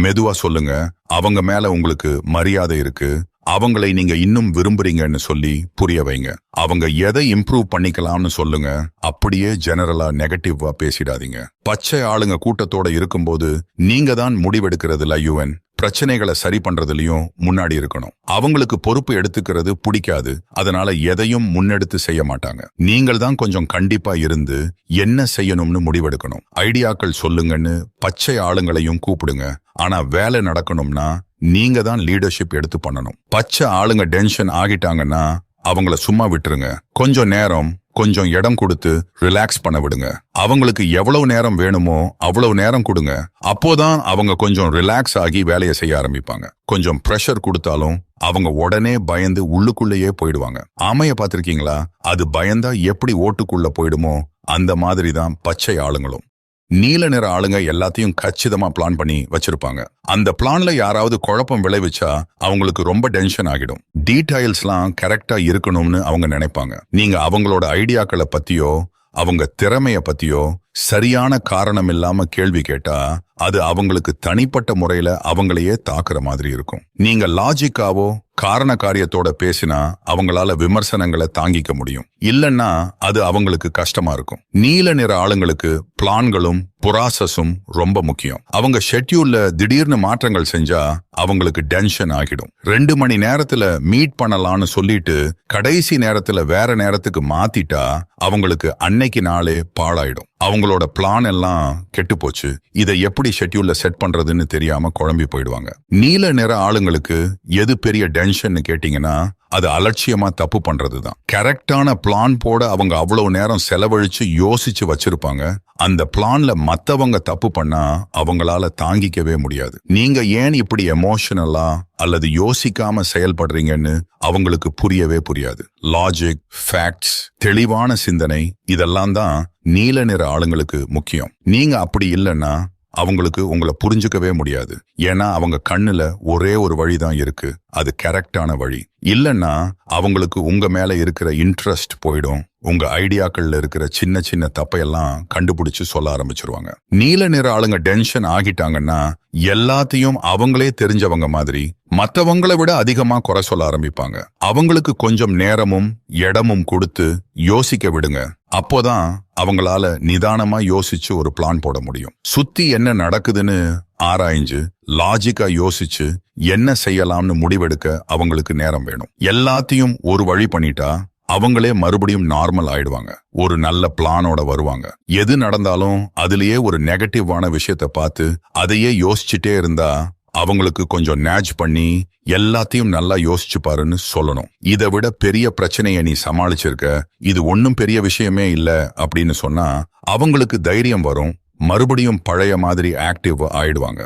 மெதுவா சொல்லுங்க. அவங்க மேல உங்களுக்கு மரியாதை இருக்கு. அவங்களை நீங்க இன்னும் விரும்புறீங்கன்னு சொல்லி புரிய வைங்க. அவங்க எதை இம்ப்ரூவ் பண்ணிக்கலாம்னு சொல்லுங்க. அப்படியே ஜெனரலா நெகட்டிவா பேசிடாதீங்க. பச்சை ஆளுங்க கூட்டத்தோட இருக்கும்போது நீங்க தான் முடிவெடுக்கிறதுல யுவன் பிரச்சனைகளை சரி பண்றதுலயும் முன்னாடி இருக்கணும். அவங்களுக்கு பொறுப்பு எடுத்துக்கிறது பிடிக்காது. அதனால எதையும் முன்னெடுத்து செய்ய மாட்டாங்க. நீங்கள் தான் கொஞ்சம் கண்டிப்பா இருந்து என்ன செய்யணும்னு முடிவெடுக்கணும். ஐடியாக்கள் சொல்லுங்கன்னு பச்சை ஆளுங்களையும் கூப்பிடுங்க. ஆனா வேலை நடக்கணும்னா நீங்க தான் லீடர்ஷிப் எடுத்து பண்ணணும். பச்சை ஆளுங்க டென்ஷன் ஆகிட்டாங்கன்னா அவங்கள சும்மா விட்டுருங்க. கொஞ்சம் நேரம் கொஞ்சம் இடம் கொடுத்து ரிலாக்ஸ் பண்ண விடுங்க. அவங்களுக்கு எவ்வளவு நேரம் வேணுமோ அவ்வளவு நேரம் கொடுங்க. அப்போதான் அவங்க கொஞ்சம் ரிலாக்ஸ் ஆகி வேலையை செய்ய ஆரம்பிப்பாங்க. கொஞ்சம் ப்ரெஷர் கொடுத்தாலும் அவங்க உடனே பயந்து உள்ளுக்குள்ளேயே போயிடுவாங்க. ஆமைய பார்த்திருக்கீங்களா? அது பயந்தா எப்படி ஓட்டுக்குள்ள போயிடுமோ அந்த மாதிரி தான் பச்சை ஆளுங்களும். நீல நிற ஆளுங்க எல்லாத்தையும் கச்சிதமா பிளான் பண்ணி வச்சிருப்பாங்க. அந்த பிளான்ல யாராவது குழப்பம் விளைவிச்சா அவங்களுக்கு ரொம்ப டென்ஷன் ஆகிடும். டீடைல்ஸ்லாம் கரெக்டா இருக்கணும்னு அவங்க நினைப்பாங்க. நீங்க அவங்களோட ஐடியாக்களை பத்தியோ அவங்க திறமைய பத்தியோ சரியான காரணம் இல்லாம கேள்வி கேட்டா அது அவங்களுக்கு தனிப்பட்ட முறையில அவங்களையே தாக்குற மாதிரி இருக்கும். நீங்க லாஜிக்காவோ காரண காரியத்தோட பேசினா அவங்களால விமர்சனங்களை தாங்கிக்க முடியும். இல்லைன்னா அது அவங்களுக்கு கஷ்டமா இருக்கும். நீல நிற ஆளுங்களுக்கு பிளான்களும் புராசஸும் ரொம்ப முக்கியம். அவங்க ஷெட்யூல்ல திடீர்னு மாற்றங்கள் செஞ்சா அவங்களுக்கு டென்ஷன் ஆகிடும். ரெண்டு மணி நேரத்துல மீட் பண்ணலாம்னு சொல்லிட்டு கடைசி நேரத்துல வேற நேரத்துக்கு மாத்திட்டா அவங்களுக்கு அன்னைக்கு நாளே பாழாயிடும். அவங்களோட பிளான் எல்லாம் கெட்டு போச்சு. இதை எப்படி ஷெட்யூல்ல செட் பண்றதுன்னு தெரியாம குழம்பி போயிடுவாங்க. நீல நிற ஆளுங்களுக்கு எது பெரிய டென்ஷன் கேட்டீங்கன்னா அது அலட்சியமா தப்பு பண்றது தான் கரெக்டான பிளான் போட அவங்க அவ்வளவு நேரம் செலவழிச்சு யோசிச்சு வச்சிருப்பாங்க. அந்த பிளான்ல மத்தவங்க தப்பு பண்ணா அவங்களால தாங்கிக்கவே முடியாது. நீங்க ஏன் இப்படி எமோஷனலா அல்லது யோசிக்காம செயல்படுறீங்கன்னு அவங்களுக்கு புரியவே புரியாது. லாஜிக் ஃபேக்ட்ஸ் தெளிவான சிந்தனை இதெல்லாம் தான் நீல நிற ஆளுங்களுக்கு முக்கியம். நீங்க அப்படி இல்லைன்னா அவங்களுக்கு உங்களை புரிஞ்சுக்கவே முடியாது. ஏன்னா அவங்க கண்ணுல ஒரே ஒரு வழி தான் இருக்கு. அது கரெக்டான வழி. இல்லைன்னா அவங்களுக்கு உங்க மேல இருக்கிற இன்ட்ரெஸ்ட் போயிடும். உங்க ஐடியாக்கள்ல இருக்கிற சின்ன சின்ன தப்பையெல்லாம் கண்டுபிடிச்சு சொல்ல ஆரம்பிச்சிருவாங்க. நீல நிற ஆளுங்க டென்ஷன் ஆகிட்டாங்கன்னா எல்லாத்தையும் அவங்களே தெரிஞ்சவங்க மாதிரி மற்றவங்களை விட அதிகமாக குறை சொல்ல ஆரம்பிப்பாங்க. அவங்களுக்கு கொஞ்சம் நேரமும் இடமும் கொடுத்து யோசிக்க விடுங்க. அப்போதான் அவங்களால நிதானமா யோசிச்சு ஒரு பிளான் போட முடியும். சுத்தி என்ன நடக்குதுன்னு ஆராய்ஞ்சு லாஜிக்கா யோசிச்சு என்ன செய்யலாம்னு முடிவெடுக்க அவங்களுக்கு நேரம் வேணும். எல்லாத்தையும் ஒரு வழி பண்ணிட்டா அவங்களே மறுபடியும் நார்மல் ஆயிடுவாங்க. ஒரு நல்ல பிளானோட வருவாங்க. எது நடந்தாலும் அதுலயே ஒரு நெகட்டிவான விஷயத்த பார்த்து அதையே யோசிச்சுட்டே இருந்தா அவங்களுக்கு கொஞ்சம் நேஜ் பண்ணி எல்லாத்தையும் நல்லா யோசிச்சு பாருன்னு சொல்லணும். இதை விட பெரிய பிரச்சனையை நீ சமாளிச்சிருக்க இது ஒன்னும் பெரிய விஷயமே இல்ல அப்படின்னு சொன்னா அவங்களுக்கு தைரியம் வரும். மறுபடியும் பழைய மாதிரி ஆக்டிவ் ஆயிடுவாங்க.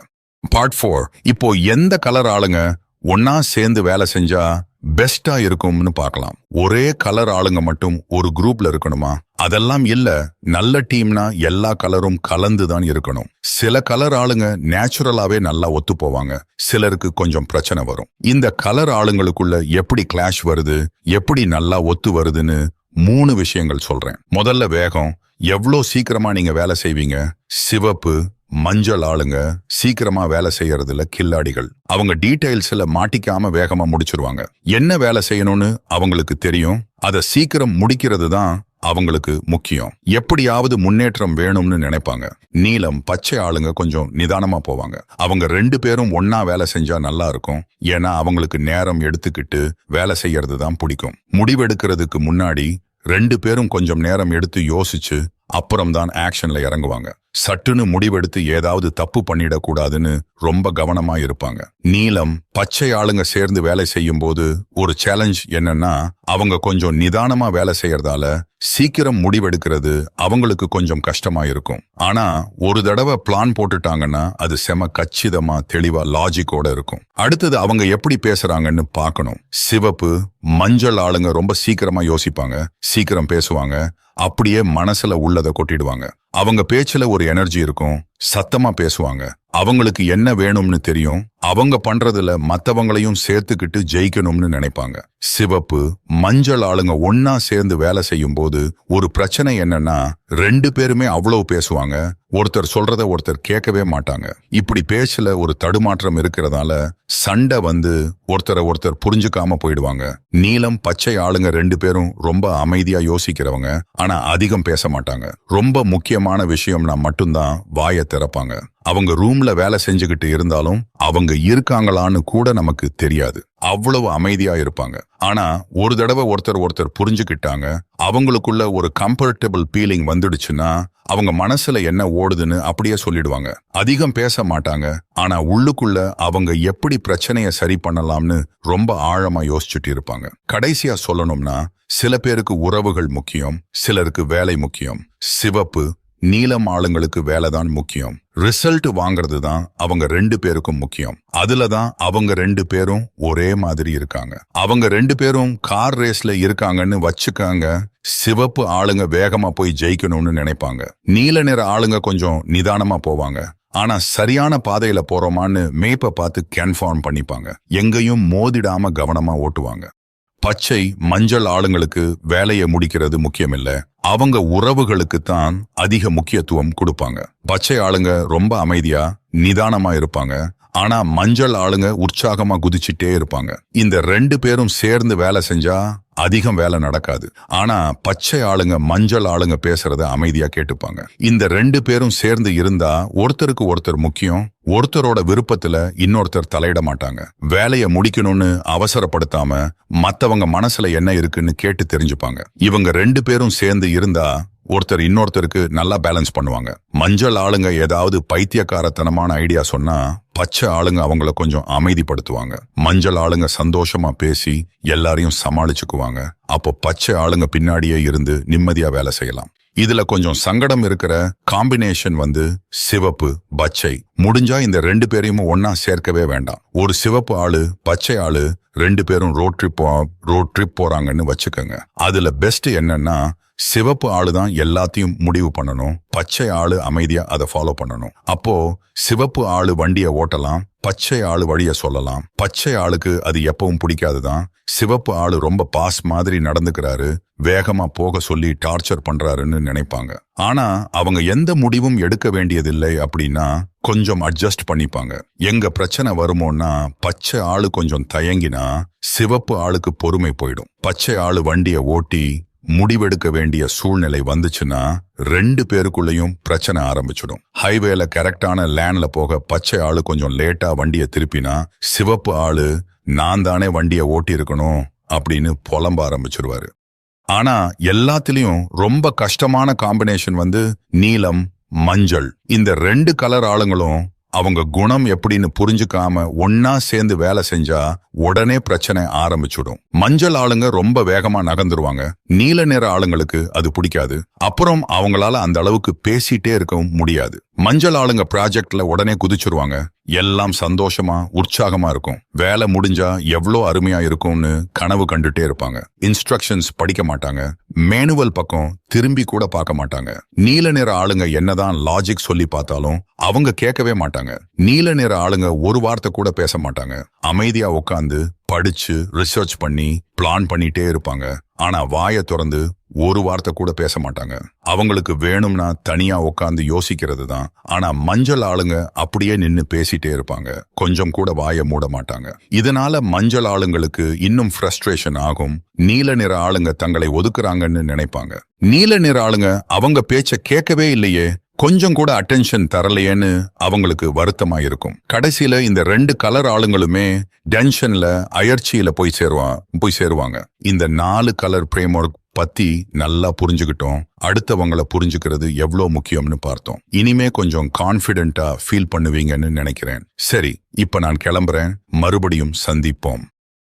பார்ட் ஃபோர் இப்போ எந்த கலர் ஆளுங்க ஒன்னா சேர்ந்து வேலை செஞ்சா பெஸ்டா இருக்கும்னு பார்க்கலாம். ஒரே கலர் ஆளுங்க மட்டும் ஒரு குரூப்ல இருக்கணுமா? அதெல்லாம் இல்ல. நல்ல டீம்னா எல்லா கலரும் கலந்து தான் இருக்கணும். சில கலர் ஆளுங்க நேச்சுரலாவே நல்லா ஒத்து போவாங்க. சிலருக்கு கொஞ்சம் பிரச்சனை வரும். இந்த கலர் ஆளுங்களுக்குள்ள எப்படி கிளாஷ் வருது? எப்படி நல்லா ஒத்து வருதுன்னு மூணு விஷயங்கள் சொல்றேன். முதல்ல வேகம். எவ்வளோ சீக்கிரமா நீங்க வேலை செய்வீங்க? சிவப்பு மஞ்சள் ஆளுங்க சீக்கிரமா வேலை செய்யறதுல கில்லாடிகள். அவங்க டீடைல்ஸ்ல மாட்டிக்காம வேகமா முடிச்சிருவாங்க. என்ன வேலை செய்யணும்னு அவங்களுக்கு தெரியும். அதை சீக்கிரம் முடிக்கிறது தான் அவங்களுக்கு முக்கியம். எப்படியாவது முன்னேற்றம் வேணும்னு நினைப்பாங்க. நீலம் பச்சை ஆளுங்க கொஞ்சம் நிதானமா போவாங்க. அவங்க ரெண்டு பேரும் ஒன்னா வேலை செஞ்சா நல்லா இருக்கும். ஏன்னா அவங்களுக்கு நேரம் எடுத்துக்கிட்டு வேலை செய்யறது தான் பிடிக்கும். முடிவெடுக்கிறதுக்கு முன்னாடி ரெண்டு பேரும் கொஞ்சம் நேரம் எடுத்து யோசிச்சு அப்புறம்தான் ஆக்ஷன்ல இறங்குவாங்க. சட்டுன்னு முடிவெடுத்து ஏதாவது தப்பு பண்ணிடக்கூடாதுன்னு ரொம்ப கவனமா இருப்பாங்க நீலம் பச்சை ஆளுங்க சேர்ந்து வேலை செய்யும் போது ஒரு சேலஞ்ச் என்னன்னா அவங்க கொஞ்சம் நிதானமா வேலை செய்யறதால சீக்கிரம் முடிவெடுக்கிறது அவங்களுக்கு கொஞ்சம் கஷ்டமா இருக்கும் ஆனா ஒரு தடவை பிளான் போட்டுட்டாங்கன்னா அது செம கச்சிதமா தெளிவா லாஜிக்கோட இருக்கும். அடுத்தது அவங்க எப்படி பேசுறாங்கன்னு பார்க்கணும். சிவப்பு மஞ்சள் ஆளுங்க ரொம்ப சீக்கிரமா யோசிப்பாங்க சீக்கிரம் பேசுவாங்க அப்படியே மனசுல உள்ளதை கொட்டிடுவாங்க. அவங்க பேச்சுல ஒரு எனர்ஜி இருக்கும் சத்தமா பேசுவாங்க. அவங்களுக்கு என்ன வேணும்னு தெரியும் அவங்க பண்றதுல மத்தவங்களையும் சேர்த்துக்கிட்டு ஜெயிக்கணும்னு நினைப்பாங்க. சிவப்பு மஞ்சள் ஆளுங்க ஒன்னா சேர்ந்து வேலை செய்யும் போது ஒரு பிரச்சனை என்னன்னா ரெண்டு பேருமே அவ்வளவு பேசுவாங்க ஒருத்தர் சொல்றத ஒருத்தர் கேட்கவே மாட்டாங்க. இப்படி பேச்சுல ஒரு தடுமாற்றம் இருக்கிறதால சண்டை வந்து ஒருத்தரை ஒருத்தர் புரிஞ்சுக்காம போயிடுவாங்க. நீலம் பச்சை ஆளுங்க ரெண்டு பேரும் ரொம்ப அமைதியா யோசிக்கிறவங்க ஆனா அதிகம் பேச மாட்டாங்க. ரொம்ப முக்கியமான விஷயம்னா மட்டும்தான் வாயை திறப்பாங்க. அவங்க ரூம்ல வேலை செஞ்சுக்கிட்டு இருந்தாலும் அவங்க இருக்காங்களான்னு கூட நமக்கு தெரியாது. அவ்வளவு அமைதியா இருப்பாங்க. ஆனா ஒரு தடவை ஒருத்தர் ஒருத்தர் புரிஞ்சுக்கிட்டாங்க. அவங்களுக்குள்ள ஒரு கம்ஃபர்டபிள் ஃபீலிங் வந்துடுச்சுன்னா அவங்க மனசுல என்ன ஓடுதுன்னு அப்படியே சொல்லிடுவாங்க. அதிகம் பேச மாட்டாங்க. ஆனா உள்ளுக்குள்ள அவங்க எப்படி பிரச்சனையை சரி பண்ணலாம்னு ரொம்ப ஆழமா யோசிச்சுட்டு இருப்பாங்க. கடைசியா சொல்லணும்னா சில பேருக்கு உறவுகள் முக்கியம் சிலருக்கு வேலை முக்கியம் சிவப்பு நீளம் ஆளுங்களுக்கு வேலை தான் முக்கியம். ரிசல்ட் வாங்குறது தான் அவங்க ரெண்டு பேருக்கும் முக்கியம். அதுல தான் அவங்க ரெண்டு பேரும் ஒரே மாதிரி இருக்காங்க. அவங்க ரெண்டு பேரும் கார் ரேஸ்ல இருக்காங்கன்னு வச்சுக்காங்க சிவப்பு ஆளுங்க வேகமா போய் ஜெயிக்கணும்னு நினைப்பாங்க. நீல நிற ஆளுங்க கொஞ்சம் நிதானமா போவாங்க. ஆனா சரியான பாதையில போறோமான்னு மேப்பை பார்த்து கன்ஃபார்ம் பண்ணிப்பாங்க. எங்கேயும் மோதிடாம கவனமா ஓட்டுவாங்க. பச்சை மஞ்சள் ஆளுங்களுக்கு வேலையை முடிக்கிறது முக்கியமில்ல. அவங்க உறவுகளுக்கு தான் அதிக முக்கியத்துவம் கொடுப்பாங்க. பச்சை ஆளுங்க ரொம்ப அமைதியா நிதானமா இருப்பாங்க. ஆனா மஞ்சள் ஆளுங்க உற்சாகமா குதிச்சிட்டே இருப்பாங்க. இந்த ரெண்டு பேரும் சேர்ந்து வேலை செஞ்சா அதிகம் வேலை நடக்காது. ஆனா பச்சை ஆளுங்க மஞ்சள் ஆளுங்க பேசுறத அமைதியா கேட்டுப்பாங்க. இந்த ரெண்டு பேரும் சேர்ந்து இருந்தா ஒருத்தருக்கு ஒருத்தர் முக்கியம் ஒருத்தரோட விருப்பத்துல இன்னொருத்தர் தலையிட மாட்டாங்க. வேலையை முடிக்கணும்னு அவசரப்படுத்தாம மத்தவங்க மனசுல என்ன இருக்குன்னு கேட்டு தெரிஞ்சுப்பாங்க. இவங்க ரெண்டு பேரும் சேர்ந்து இருந்தா ஒருத்தர் இன்னொருத்தருக்கு நல்லா பேலன்ஸ் பண்ணுவாங்க. மஞ்சள் ஆளுங்க ஏதாவது பைத்தியக்காரத்தனமான ஐடியா சொன்னா பச்சை ஆளுங்க அவங்கள கொஞ்சம் அமைதிப்படுத்துவாங்க. மஞ்சள் ஆளுங்க சந்தோஷமா பேசி எல்லாரையும் சமாளிச்சுக்குவாங்க. அப்போ பச்சை ஆளுங்க பின்னாடியே இருந்து நிம்மதியா வேலை செய்யலாம். இதுல கொஞ்சம் சங்கடம் இருக்கிற காம்பினேஷன் வந்து சிவப்பு பச்சை. முடிஞ்சா இந்த ரெண்டு பேரையும் ஒன்னா சேர்க்கவே வேண்டாம். ஒரு சிவப்பு ஆளு பச்சை ஆளு ரெண்டு பேரும் ரோட் ட்ரிப் ரோட் ட்ரிப் போறாங்கன்னு வச்சுக்கோங்க. அதுல பெஸ்ட் என்னன்னா சிவப்பு ஆளு தான் எல்லாத்தையும் முடிவு பண்ணணும். பச்சை ஆளு அமைதியா அதை ஃபாலோ பண்ணணும். அப்போ சிவப்பு ஆளு வண்டியை ஓட்டலாம் பச்சை ஆளு வழிய சொல்லலாம். பச்சை ஆளுக்கு அது எப்பவும் பிடிக்காதுதான் சிவப்பு ஆளு ரொம்ப பாஸ் மாதிரி நடந்துக்கிறாரு வேகமா போக சொல்லி டார்ச்சர் பண்றாருன்னு நினைப்பாங்க. ஆனா அவங்க எந்த முடிவும் எடுக்க வேண்டியதில்லை அப்படின்னா கொஞ்சம் அட்ஜஸ்ட் பண்ணிப்பாங்க. எங்க பிரச்சனை வருமோன்னா பச்சை ஆளு கொஞ்சம் தயங்கினா சிவப்பு ஆளுக்கு பொறுமை போயிடும். பச்சை ஆளு வண்டியை ஓட்டி முடிவெடுக்க வேண்டிய சூழ்நிலை வந்துச்சுன்னா ரெண்டு பேருக்குள்ளேயும் பிரச்சனை ஆரம்பிச்சிடும். ஹைவேல கரெக்டான லேண்ட்ல போக பச்சை ஆளு கொஞ்சம் லேட்டா வண்டியை திருப்பினா சிவப்பு ஆளு நான் தானே வண்டியை ஓட்டி இருக்கணும் அப்படின்னு புலம்ப ஆரம்பிச்சிருவாரு. ஆனா எல்லாத்துலயும் ரொம்ப கஷ்டமான காம்பினேஷன் வந்து நீலம் மஞ்சள். இந்த ரெண்டு கலர் ஆளுங்களும் அவங்க குணம் எப்படின்னு புரிஞ்சுக்காம ஒன்னா சேர்ந்து வேலை செஞ்சா உடனே பிரச்சனை ஆரம்பிச்சுடும். மஞ்சள் ஆளுங்க ரொம்ப வேகமா நகர்ந்துருவாங்க. நீல நிற ஆளுங்களுக்கு அது பிடிக்காது. அப்புறம் அவங்களால அந்த அளவுக்கு பேசிட்டே இருக்கவும் முடியாது. மஞ்சள் ஆளுங்க ப்ராஜெக்ட்ல உடனே குதிச்சிருவாங்க. எல்லாம் சந்தோஷமா உற்சாகமா இருக்கும். வேலை முடிஞ்சா எவ்வளோ அருமையா இருக்கும்னு கனவு கண்டுட்டே இருப்பாங்க. இன்ஸ்ட்ரக்ஷன்ஸ் படிக்க மாட்டாங்க. மேனுவல் பக்கம் திரும்பி கூட பார்க்க மாட்டாங்க. நீல நிற ஆளுங்க என்னதான் லாஜிக் சொல்லி பார்த்தாலும் அவங்க கேட்கவே மாட்டாங்க. நீல நிற ஆளுங்க ஒரு வார்த்தை கூட பேச மாட்டாங்க. அமைதியா உட்காந்து படிச்சு ரிசர்ச் பண்ணி பிளான் பண்ணிட்டே இருப்பாங்க. ஆனா வாயை திறந்து ஒரு வார்த்தை கூட பேச மாட்டாங்க. அவங்களுக்கு வேணும்னா தனியா உட்காந்து யோசிக்கிறது தான். ஆனா மஞ்சள் ஆளுங்க அப்படியே நின்னு பேசிட்டே இருப்பாங்க. கொஞ்சம் கூட வாயை மூட மாட்டாங்க. இதனால மஞ்சள் ஆளுங்களுக்கு இன்னும் ஃப்ரஸ்ட்ரேஷன் ஆகும். நீல நிற ஆளுங்க தங்களை ஒதுக்குறாங்கன்னு நினைப்பாங்க. நீல நிற ஆளுங்க அவங்க பேச்ச கேட்கவே இல்லையே. கொஞ்சம் கூட அட்டென்ஷன் தரலையேன்னு அவங்களுக்கு வருத்தமா இருக்கும் கடைசியில இந்த ரெண்டு கலர் ஆளுங்களுமே டென்ஷன்ல அயற்சியில போய் சேருவான் போய் சேருவாங்க. இந்த நாலு கலர் பிரேம் ஒர்க் பத்தி நல்லா புரிஞ்சுக்கிட்டோம். அடுத்தவங்கள புரிஞ்சுக்கிறது எவ்வளோ முக்கியம்னு பார்த்தோம். இனிமே கொஞ்சம் கான்ஃபிடென்ட்டா ஃபீல் பண்ணுவீங்கன்னு நினைக்கிறேன். சரி இப்ப நான் கிளம்புறேன். மறுபடியும் சந்திப்போம்.